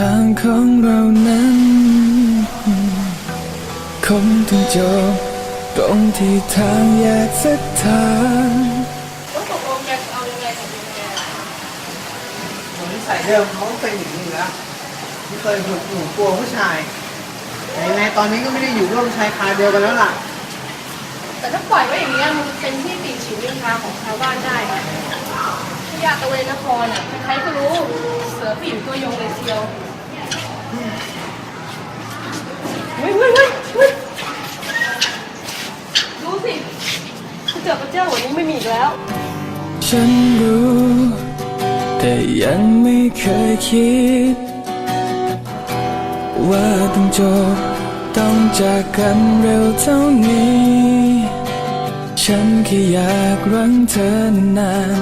ทางของเรานั้นคงต้องจบตรงที่ทางแยกเส้นทางตกลงจะเอายังไงกับยังไงล่ะผมนิสัยเดิมเขาเป็นอย่างนี้อยู่แล้วไม่เคยหดหูกลัวผู้ชายแต่ยังไงตอนนี้ก็ไม่ได้อยู่ร่วมชายคาเดียวกันแล้วล่ะ แต่ถ้าปล่อยไว้อย่างนี้ยมันเป็นที่ติฉิวนินทาของชาวบ้านได้นะพญาตะเวนนครอะใครๆก็รู้ เสือผู้หญิงตัวยงเลยเชียว เฮ้ยเฮ้ยเฮ้ยเฮ้ยดูสิกูเจอพระเจ้าวันนี้ไม่มีอีกแล้ว ฉันรู้ แต่ยังไม่เคยคิด ว่าต้องจบต้องจากกันเร็วเท่านี้ ฉันแค่อยากรังเธอนาน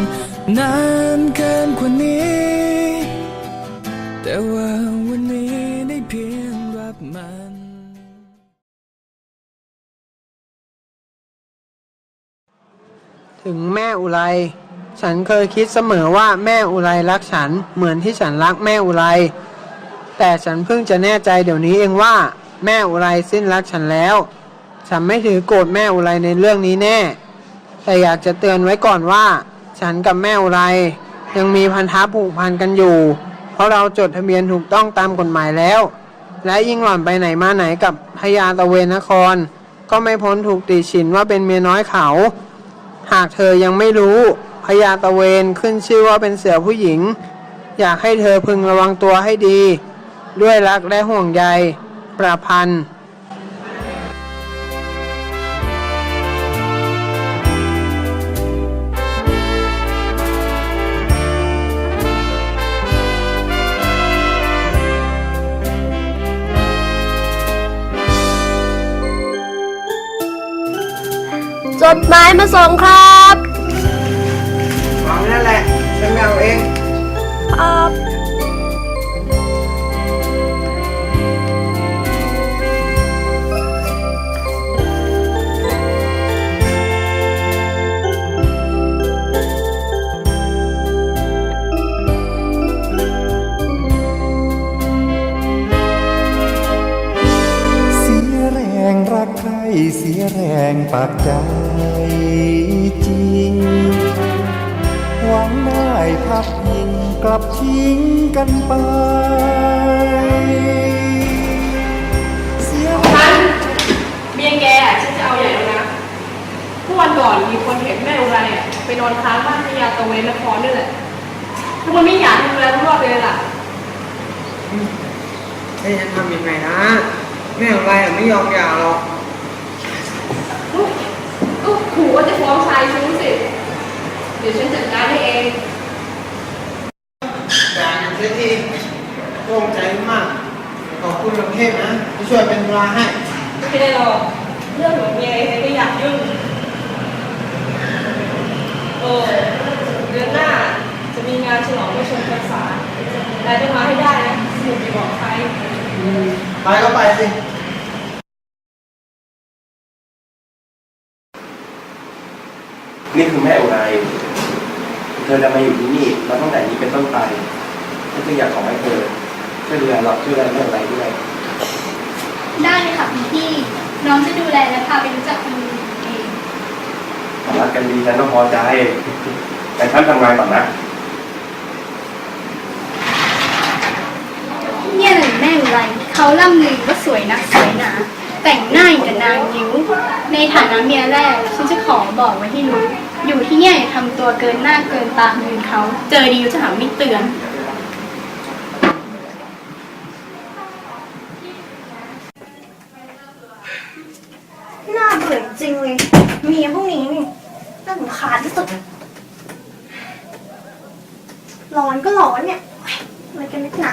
นานเกินกว่านี้ แต่ว่าวัน ถึงแม่อุไร ฉันเคยคิดเสมอว่าแม่อุไรรักฉันเหมือนที่ฉันรักแม่อุไร แต่ฉันเพิ่งจะแน่ใจเดี๋ยวนี้เองว่า แม่อุไรสิ้นรักฉันแล้ว ฉันไม่ถือโกรธแม่อุไรในเรื่องนี้แน่ แต่อยากจะเตือนไว้ก่อนว่า ฉันกับแม่อุไร ยังมีพันธะผูกพันกันอยู่ เพราะเราจดทะเบียนถูกต้องตามกฎหมายแล้ว และยิ่งหล่อนไปไหนมาไหนกับพญาตะเวนนคร ก็ไม่พ้นถูกติฉินว่าเป็นเมียน้อยเขา หากเธอยังไม่รู้พญาตะเวนขึ้นชื่อว่าเป็นเสือผู้หญิง อยากให้เธอพึงระวังตัวให้ดี ด้วยรักและห่วงใย ประพันธ์ จดหมายมาส่งครับเอานั่นแหละฉันไม่เอาเองครับเสียแรงรักใครเสียแรงปากใจจ กันไป เสียฉันเมียแกอะฉันจะเอาใหญ่แล้วนะเมื่อวันก่อนมีคนเห็นแม่อุไรอะไปนอนค้างบ้านพญาตะเวนนครนี่แหละถ้ามันไม่อยากดูแลทั้งรอบเลยล่ะให้ฉันทำยังไงนะ แม่ของไรอะไม่ยอมหย่าหรอก อุ๊ยอุ๊ยขู่ว่าจะฟ้องชายชู้สิ เดี๋ยวฉันจัดการให้เอง แต่เสียทีโล่งใจมาก ขอบคุณประเทศนะ ที่ ช่วยเป็นเวลาให้ไม่ได้หรอกเรื่องของเมียใครก็อยากยุ่งเออเดือนหน้าจะมีงานฉลองไม่ชมพรรษาแต่ต้องมาให้ได้นะสมุดไปบอกใครไปก็ไปสิ นี่คือแม่อุไรเธอจะมาอยู่ที่นี่มาตั้งแต่นี้เป็นต้นไปฉันจึงอยากขอให้เธอช่วยดูแลเราช่วยดูแลแม่อุไรด้วย ได้เลยค่ะพี่พี่ น้องจะดูแลและพาไปรู้จักคุณลุงเอง รักกันดีฉันก็พอใจ แต่ฉันทำงานก่อนนะ เนี่ยเลยแม่อุไรเขาล่ำลือว่าสวยนักสวยหนาแต่งหน้าอย่างกับนางยิ้ว ในฐานะเมียแรก ฉันจะขอบอกไว้ให้รู้ อยู่ที่เนี่ยอย่าทำตัวเกินหน้าเกินตาคนอื่นเขา เจอดีจะหาไม่เตือน น่าเบื่อจริงเลยเมียพวกนี้นี่น่ารำคาญที่สุดร้อนก็ร้อนเนี่ยโอ๊ยอะไรกันนักหนา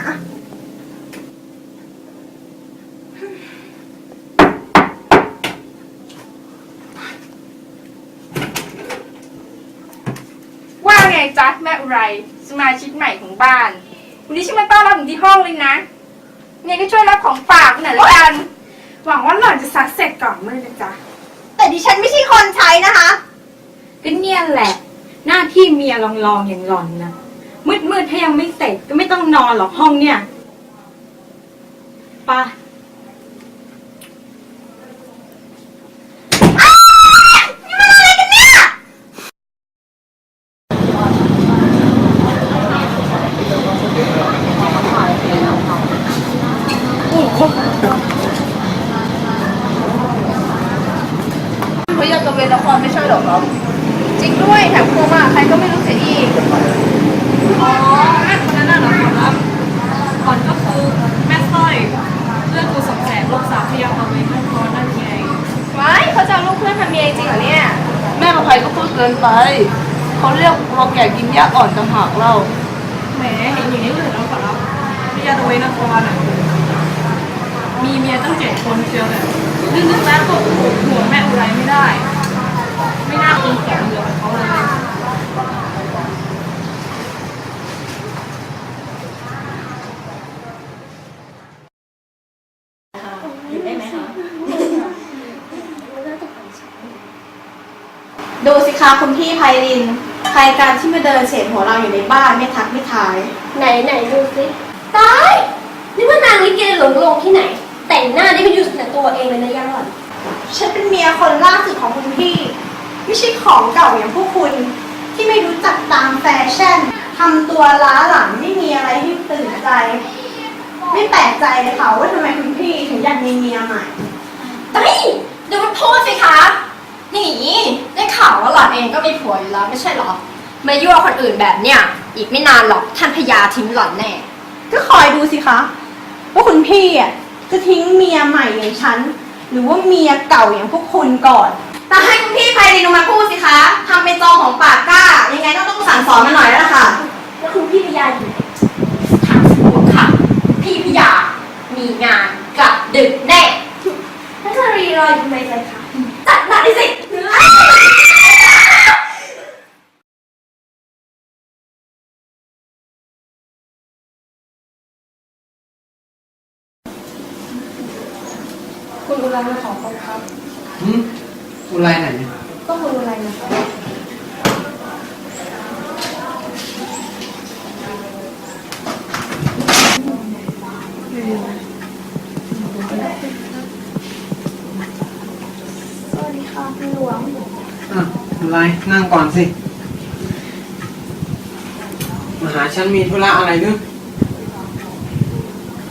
ว่าไงจ๊ะแม่อุไรสมาชิกใหม่ของบ้าน วันนี้ฉันมาต้อนรับถึงที่ห้องเลยนะ เนี่ยก็ช่วยรับของฝากหน่อยละกัน หวังว่าหล่อนจะซักเสร็จก่อนมื่อนะจ๊ะแต่ ดิฉันไม่ใช่คนใช้นะคะ ก็เนี่ยแหละ หน้าที่เมียลองๆอย่างหล่อนนะมืดๆถ้ายังไม่เสร็จก็ไม่ต้องนอนหรอกห้องเนี่ยไปะ เอาลูกเพื่อนทำเมียจริงเหรอเนี่ย แม่กับใครก็พูดเกินไป เขาเรียกเราแก่กินยาอ่อนต่างหากเราแหมเห็นอย่างนี้เลยแล้วขอรับพยาตะเวนละครอะมีเมียตั้งเจ็ดคนเชียวเลยนึกๆแล้วก็ห่วงแม่อุไรไม่ได้ ไม่น่ากินแกงเหลือกับเขาเลย คะคุณพี่ไพริน ใครการที่มาเดินเฉดหัวเราอยู่ในบ้านไม่ทักไม่ทาย ไหนไหนดูสิตายนี่ว่านางลิเกหลงลงที่ไหน แต่งหน้านี่ก็อยู่แต่ตัวเองเลยนะย่าหล่อนฉันเป็นเมียคนล่าสุดของคุณพี่ ไม่ใช่ของเก่าอย่างพวกคุณ ที่ไม่รู้จักตามแฟชั่นทำตัวล้าหลังไม่มีอะไรให้ตื่นใจ ไม่แปลกใจเลยค่ะว่าทำไมคุณพี่ถึงอยากมีเมียใหม่เฮ้ยดูมันพูดสิคะ นี่ได้ข่าวว่าหล่อนเองก็มีผัวอยู่แล้วไม่ใช่เหรอ มายั่วคนอื่นแบบเนี้ยอีกไม่นานหรอกท่านพญาทิ้งหล่อนแน่ ก็คอยดูสิคะ ว่าคุณพี่อะจะทิ้งเมียใหม่อย่างฉัน หรือว่าเมียเก่าอย่างพวกคุณก่อน แต่ให้คุณพี่ไพรินออกมาพูดสิคะทำเป็นจอของปากกล้า ยังไงก็ต้องสั่งสอนมาหน่อยแล้วล่ะค่ะ แล้วคุณพี่พญาอยู่ไหนถามสมมติค่ะ พี่พญามีงานกลับดึกแน่แล้วจะรีรออยู่ทำไมกันคะจัดหนักดิสิ คุณอุไรมาขอคนครับ หืมอุไรไหน ก็คุณอุไรนะคะ สวัสดีค่ะคุณหลวงอะอุไรนั่งก่อนสิ มาหาฉันมีธุระอะไรหรือ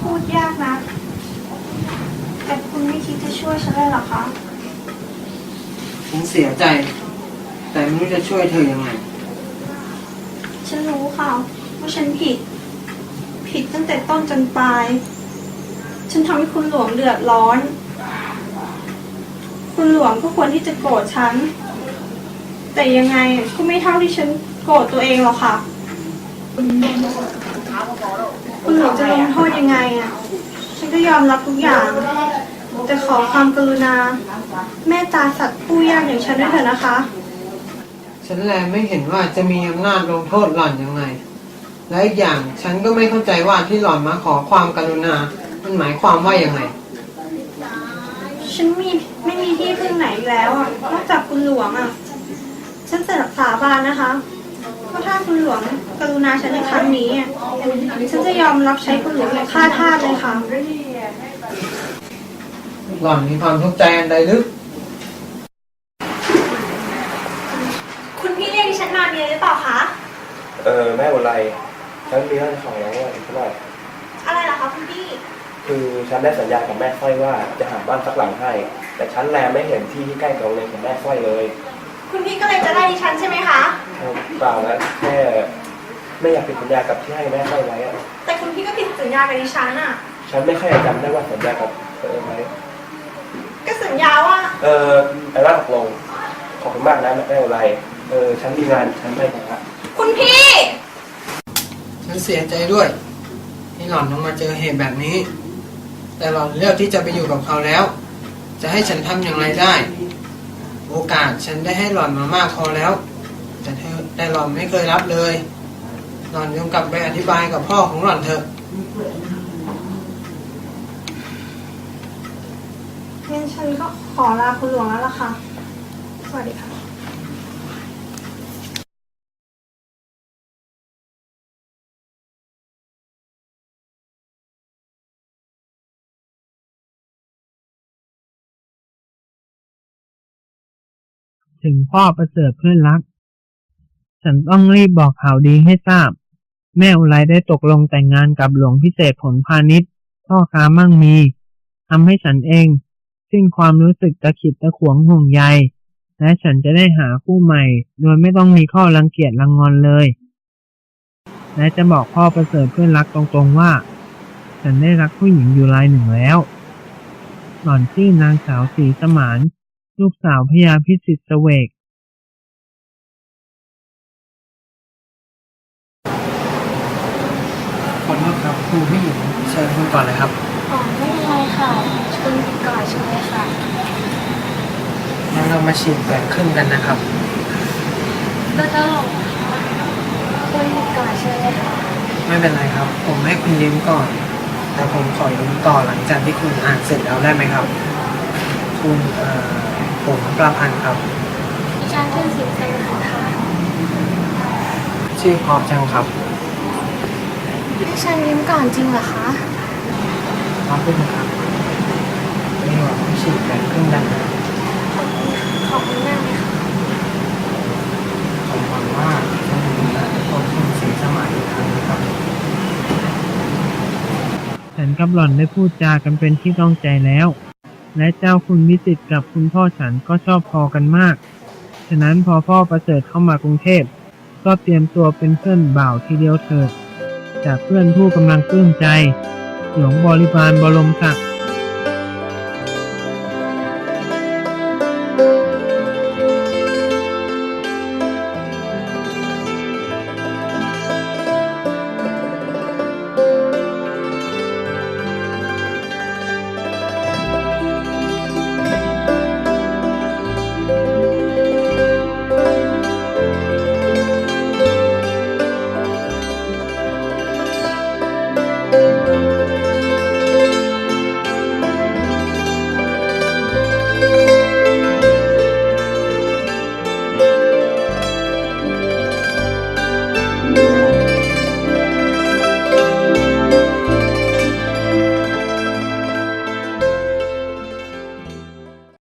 พูดยากนะ แต่คุณไม่คิดจะช่วยฉันเลยเหรอคะฉันเสียใจ แต่ไม่รู้จะช่วยเธอยังไง ฉันรู้ค่ะว่าฉันผิด ผิดตั้งแต่ต้นจนปลาย ฉันทำให้คุณหลวงเดือดร้อน คุณหลวงก็ควรที่จะโกรธฉัน แต่ยังไงก็ไม่เท่าที่ฉันโกรธตัวเองหรอกค่ะ คุณหลวงจะลงโทษยังไงอะ ฉันก็ยอมรับทุกอย่าง แต่ขอความกรุณา แม่ตาสัตว์ผู้ยากอย่างฉันด้วยเถอะนะคะ ฉันแลไม่เห็นว่าจะมีอำนาจลงโทษหล่อนยังไง และอีกอย่างฉันก็ไม่เข้าใจว่าที่หล่อนมาขอความกรุณา มันหมายความว่ายังไง ฉันมีไม่มีที่พึ่งไหนอีกแล้วอะนอกจากคุณหลวงอะ ฉันจะสาบานนะคะว่าถ้าคุณหลวงกรุณาฉันในครั้งนี้อะฉันจะยอมรับใช้คุณหลวงอย่างค่าทาสเลยค่ะ หล่อนมีความทุกข์ใจอันใดหรือคุณพี่เรียกดิฉันมามีอะไรหรือเปล่าคะ เออแม่อุไรฉันมีเรื่องจะขอร้องว่าอีกหน่อยอะไรล่ะคะคุณพี่ คือฉันได้สัญญากับแม่สร้อยว่าจะหาบ้านสักหลังให้ แต่ฉันแลไม่เห็นที่ที่ใกล้กับโรงเรียนของแม่สร้อยเลยคุณพี่ก็เลยจะได้ดิฉันใช่ไหมคะ เปล่านะแค่ไม่อยากผิดสัญญากับที่ให้แม่สร้อยไว้อะแต่คุณพี่ก็ผิดสัญญากับดิฉันอะ ฉันไม่ค่อยจำได้ว่าสัญญากับเธอไว้ก็สัญญาว่า เออไปว่าตกลงขอบคุณมากนะแม่อุไรเออฉันมีงานฉันไปก่อนละคุณพี่ ฉันเสียใจด้วยที่หล่อนต้องมาเจอเหตุแบบนี้ แต่หล่อนเลือกที่จะไปอยู่กับเขาแล้ว จะให้ฉันทำอย่างไรได้ โอกาสฉันได้ให้หล่อนมามากพอแล้ว แต่เธอแต่หล่อนไม่เคยรับเลย หล่อนยงกลับไปอธิบายกับพ่อของหล่อนเถอะงั้นฉันก็ขอลาคุณหลวงแล้วล่ะค่ะ สวัสดีค่ะ ถึงพ่อประเสริฐเพื่อนรัก ฉันต้องรีบบอกข่าวดีให้ทราบ แม่อุไรได้ตกลงแต่งงานกับหลวงพิเศษผลพาณิชย์พ่อค้ามั่งมีทำให้ฉันเองสิ้นความรู้สึกตะขิดตะขวงห่วงใย และฉันจะได้หาคู่ใหม่ โดยไม่ต้องมีข้อรังเกียจรังงอนเลย และจะบอกพ่อประเสริฐเพื่อนรักตรงๆว่า ฉันได้รักผู้หญิงอยู่รายหนึ่งแล้วหล่อนชื่อนางสาวศรีสมาน ลูกสาวพญาพิสิทธิ์เสวกขอโทษครับครูผู้หญิงเชิญคุณก่อนเลยครับ อ๋อไม่เป็นไรค่ะคุณก่อนใช่ไหมคะงั้นเรามาฉีดแบ่งครึ่งกันนะครับ ก็ต้องคุณก่อนใช่ไหมคะไม่เป็นไรครับ ผมให้คุณยืมก่อน แต่ผมขอยืมต่อหลังจากที่คุณอ่านเสร็จแล้วได้ไหมครับ คุณเอ่อ ผมประพันธ์ครับดิฉันชื่อสิงห์สมุทรค่ะชื่อเพอจังครับดิฉันยิ้มก่อนจริงเหรอคะขอบคุณครับนี่ว่าผมฉีดแบ่งครึ่งกันนะขอบคุณมากเลยค่ะผมหวังว่าจะมีโอกาสได้พบคุณศรีสมัยอีกครั้งนะครับฉันกับหล่อนได้พูดจากันเป็นที่ต้องใจแล้ว และเจ้าคุณวิสิตกับคุณพ่อฉันก็ชอบพอกันมาก ฉะนั้นพอพ่อประเสริฐเข้ามากรุงเทพ ก็เตรียมตัวเป็นเพื่อนบ่าวทีเดียวเถิด จากเพื่อนผู้กำลังปลื้มใจ หลวงบริบาลบรมศักดิ์